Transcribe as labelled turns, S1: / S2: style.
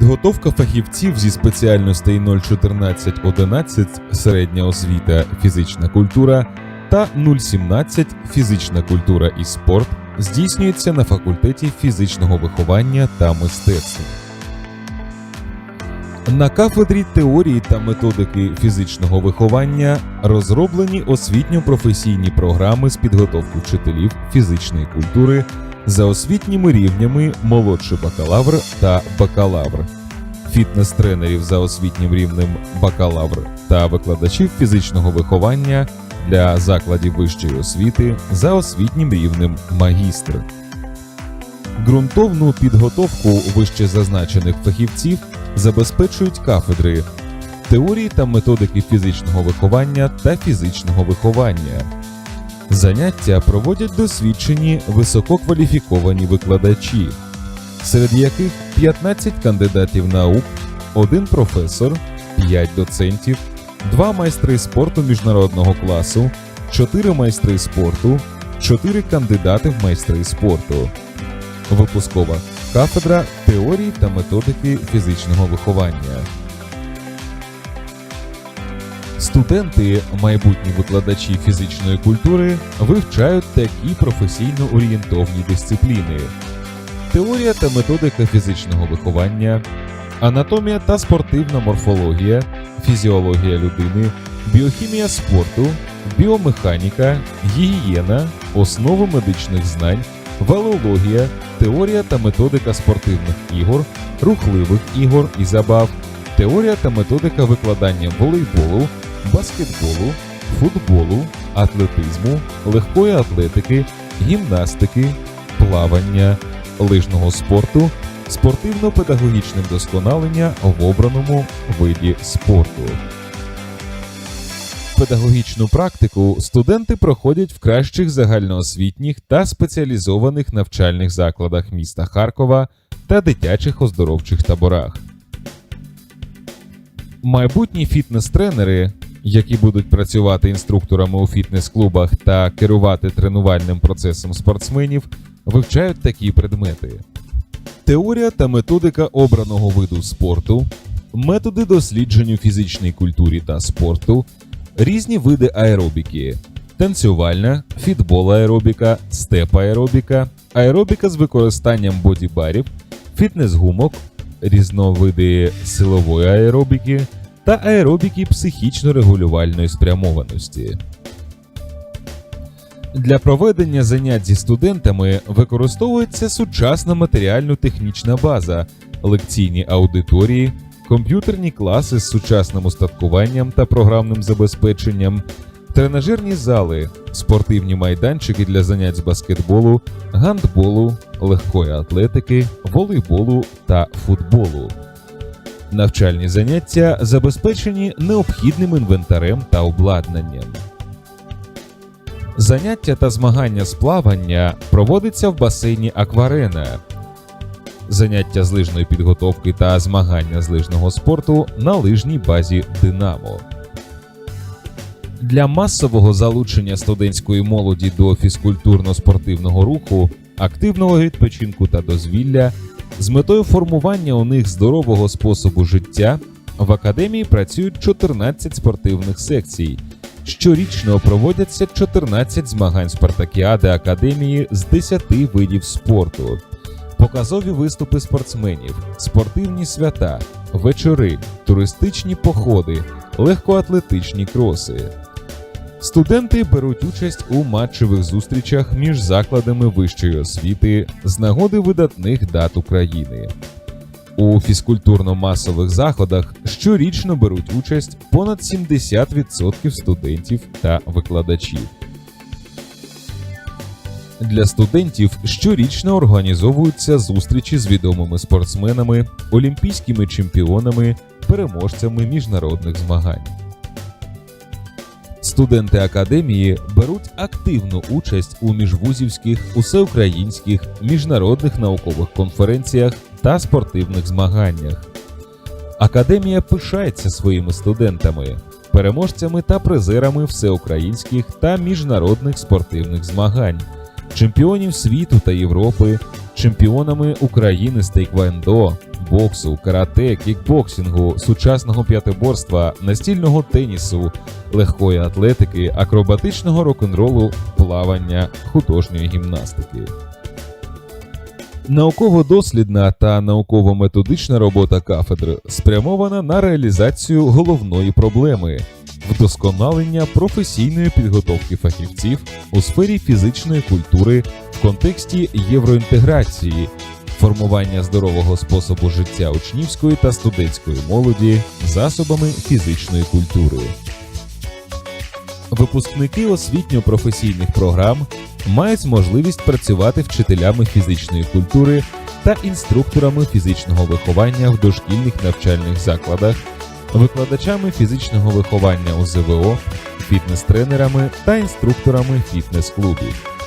S1: Підготовка фахівців зі спеціальностей 01411 середня освіта, фізична культура та 017 фізична культура і спорт здійснюється на факультеті фізичного виховання та мистецтв. На кафедрі теорії та методики фізичного виховання розроблені освітньо-професійні програми з підготовки вчителів фізичної культури за освітніми рівнями молодший бакалавр та бакалавр, фітнес-тренерів за освітнім рівнем бакалавр та викладачів фізичного виховання для закладів вищої освіти за освітнім рівнем магістр. Ґрунтовну підготовку вище зазначених фахівців забезпечують кафедри теорії та методики фізичного виховання та фізичного виховання. Заняття проводять досвідчені висококваліфіковані викладачі, серед яких 15 кандидатів наук, 1 професор, 5 доцентів, 2 майстри спорту міжнародного класу, 4 майстри спорту, 4 кандидати в майстри спорту. Випускова кафедра теорії та методики фізичного виховання. Студенти, майбутні викладачі фізичної культури, вивчають такі професійно орієнтовні дисципліни: теорія та методика фізичного виховання, анатомія та спортивна морфологія, фізіологія людини, біохімія спорту, біомеханіка, гігієна, основи медичних знань, валеологія, теорія та методика спортивних ігор, рухливих ігор і забав, теорія та методика викладання волейболу, баскетболу, футболу, атлетизму, легкої атлетики, гімнастики, плавання, лижного спорту, спортивно-педагогічне вдосконалення в обраному виді спорту. Педагогічну практику студенти проходять в кращих загальноосвітніх та спеціалізованих навчальних закладах міста Харкова та дитячих оздоровчих таборах. Майбутні фітнес-тренери, які будуть працювати інструкторами у фітнес-клубах та керувати тренувальним процесом спортсменів, вивчають такі предмети: теорія та методика обраного виду спорту, методи досліджень у фізичній культурі та спорту, різні види аеробіки, танцювальна, фітбол аеробіка, степ аеробіка, аеробіка з використанням бодібарів, фітнес-гумок, різновиди силової аеробіки та аеробіки психічно-регулювальної спрямованості. Для проведення занять зі студентами використовується сучасна матеріально-технічна база, лекційні аудиторії, комп'ютерні класи з сучасним устаткуванням та програмним забезпеченням, тренажерні зали, спортивні майданчики для занять з баскетболу, гандболу, легкої атлетики, волейболу та футболу. Навчальні заняття забезпечені необхідним інвентарем та обладнанням. Заняття та змагання з плавання проводиться в басейні Акварена. Заняття з лижної підготовки та змагання з лижного спорту на лижній базі Динамо. Для масового залучення студентської молоді до фізкультурно-спортивного руху, активного відпочинку та дозвілля з метою формування у них здорового способу життя в академії працюють 14 спортивних секцій. Щорічно проводяться 14 змагань спартакіади академії з 10 видів спорту, показові виступи спортсменів, спортивні свята, вечори, туристичні походи, легкоатлетичні кроси. Студенти беруть участь у матчевих зустрічах між закладами вищої освіти з нагоди видатних дат України. У фізкультурно-масових заходах щорічно беруть участь понад 70% студентів та викладачів. Для студентів щорічно організовуються зустрічі з відомими спортсменами, олімпійськими чемпіонами, переможцями міжнародних змагань. Студенти академії беруть активну участь у міжвузівських, усеукраїнських, міжнародних наукових конференціях та спортивних змаганнях. Академія пишається своїми студентами, переможцями та призерами всеукраїнських та міжнародних спортивних змагань, чемпіонів світу та Європи, чемпіонами України з тейквондо, боксу, карате, кікбоксингу, сучасного п'ятиборства, настільного тенісу, легкої атлетики, акробатичного рок-н-ролу, плавання, художньої гімнастики. Науково-дослідна та науково-методична робота кафедр спрямована на реалізацію головної проблеми вдосконалення професійної підготовки фахівців у сфері фізичної культури в контексті євроінтеграції, формування здорового способу життя учнівської та студентської молоді засобами фізичної культури. Випускники освітньо-професійних програм мають можливість працювати вчителями фізичної культури та інструкторами фізичного виховання в дошкільних навчальних закладах, викладачами фізичного виховання у ЗВО, фітнес-тренерами та інструкторами фітнес-клубів.